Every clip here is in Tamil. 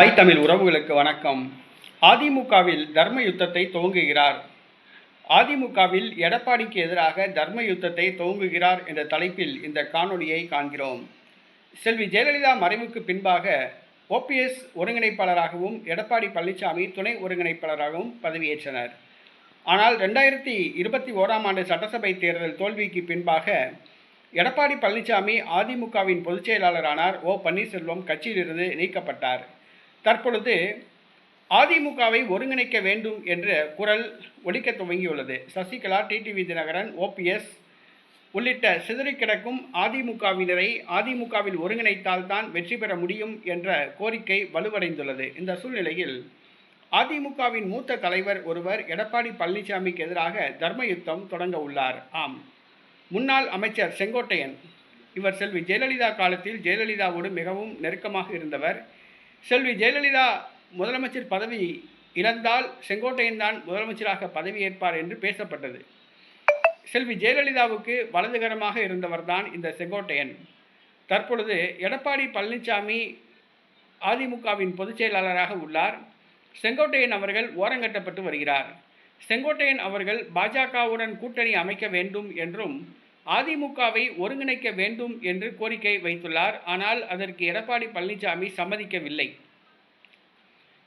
தாய் தமிழ் உறவுகளுக்கு வணக்கம். அதிமுகவில் தர்ம யுத்தத்தை துவங்குகிறார். அதிமுகவில் எடப்பாடிக்கு எதிராக தர்ம யுத்தத்தை துவங்குகிறார் என்ற தலைப்பில் இந்த காணொலியை காண்கிறோம். செல்வி ஜெயலலிதா மறைவுக்கு பின்பாக ஓபிஎஸ் ஒருங்கிணைப்பாளராகவும் எடப்பாடி பழனிசாமி துணை ஒருங்கிணைப்பாளராகவும் பதவியேற்றனர். ஆனால் ரெண்டாயிரத்தி இருபத்தி ஓராம் ஆண்டு சட்டசபை தேர்தல் தோல்விக்கு பின்பாக எடப்பாடி பழனிசாமி அதிமுகவின் பொதுச் செயலாளரானார் ஓ பன்னீர்செல்வம் கட்சியிலிருந்து நீக்கப்பட்டார். தற்பொழுது அதிமுகவை ஒருங்கிணைக்க வேண்டும் என்ற குரல் ஒலிக்க துவங்கியுள்ளது. சசிகலா டிடிவி தினகரன் ஓபிஎஸ் உள்ளிட்ட சிதறி கிடக்கும் அதிமுகவினரை அதிமுகவில் ஒருங்கிணைத்தால்தான் வெற்றி பெற முடியும் என்ற கோரிக்கை வலுவடைந்துள்ளது. இந்த சூழ்நிலையில் அதிமுகவின் மூத்த தலைவர் ஒருவர் எடப்பாடி பழனிசாமிக்கு எதிராக தர்ம யுத்தம் தொடங்க உள்ளார். ஆம். முன்னாள் அமைச்சர் செங்கோட்டையன். இவர் செல்வி ஜெயலலிதா காலத்தில் ஜெயலலிதாவோடு மிகவும் நெருக்கமாக இருந்தவர். செல்வி ஜெயலலிதா முதலமைச்சர் பதவி இழந்தால் செங்கோட்டையன் தான் முதலமைச்சராக பதவியேற்பார் என்று பேசப்பட்டது. செல்வி ஜெயலலிதாவுக்கு வலதுகரமாக இருந்தவர்தான் இந்த செங்கோட்டையன். தற்பொழுது எடப்பாடி பழனிசாமி அதிமுகவின் பொதுச் செயலாளராக உள்ளார். செங்கோட்டையன் அவர்கள் ஓரங்கட்டப்பட்டு வருகிறார். செங்கோட்டையன் அவர்கள் பாஜகவுடன் கூட்டணி அமைக்க வேண்டும் என்றும் அதிமுகவை ஒருங்கிணைக்க வேண்டும் என்று கோரிக்கை வைத்துள்ளார். ஆனால் அதற்கு எடப்பாடி பழனிசாமி சம்மதிக்கவில்லை.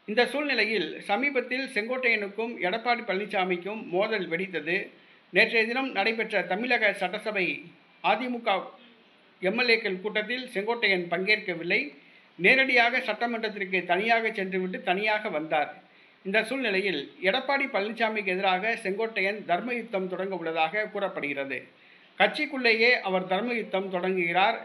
இந்த சூழ்நிலையில் சமீபத்தில் செங்கோட்டையனுக்கும் எடப்பாடி பழனிசாமிக்கும் மோதல் வெடித்தது. நேற்றைய தினம் நடைபெற்ற தமிழக சட்டசபை அதிமுக எம்எல்ஏக்கள் கூட்டத்தில் செங்கோட்டையன் பங்கேற்கவில்லை. நேரடியாக சட்டமன்றத்திற்கு தனியாக சென்றுவிட்டு தனியாக வந்தார். இந்த சூழ்நிலையில் எடப்பாடி பழனிசாமிக்கு எதிராக செங்கோட்டையன் தர்ம யுத்தம் தொடங்க உள்ளதாக கூறப்படுகிறது. கட்சிக்குள்ளேயே அவர் தர்ம யுத்தம் தொடங்குகிறார்.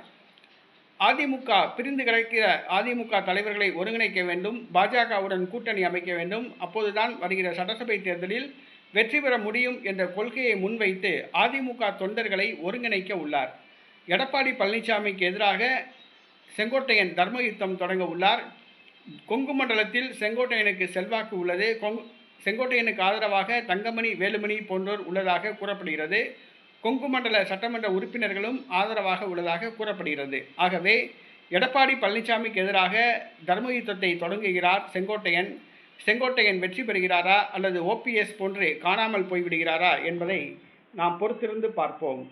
அதிமுக பிரிந்து கிடக்கிற அதிமுக தலைவர்களை ஒருங்கிணைக்க வேண்டும் பாஜகவுடன் கூட்டணி அமைக்க வேண்டும். அப்போதுதான் வருகிற சட்டசபை தேர்தலில் வெற்றி பெற முடியும் என்ற கொள்கையை முன்வைத்து அதிமுக தொண்டர்களை ஒருங்கிணைக்க உள்ளார். எடப்பாடி பழனிசாமிக்கு எதிராக செங்கோட்டையன் தர்ம யுத்தம் தொடங்க உள்ளார். கொங்கு மண்டலத்தில் செங்கோட்டையனுக்கு செல்வாக்கு உள்ளது. கொங்கு செங்கோட்டையனுக்கு ஆதரவாக தங்கமணி வேலுமணி போன்றோர் உள்ளதாக கூறப்படுகிறது. கொங்கு மண்டல சட்டமன்ற உறுப்பினர்களும் ஆதரவாக உள்ளதாக கூறப்படுகிறது. ஆகவே எடப்பாடி பழனிசாமிக்கு எதிராக தர்ம யுத்தத்தை தொடங்குகிறார் செங்கோட்டையன். செங்கோட்டையன் வெற்றி பெறுகிறாரா அல்லது ஓபிஎஸ் போன்று காணாமல் போய்விடுகிறாரா என்பதை நாம் பொறுத்திருந்து பார்ப்போம்.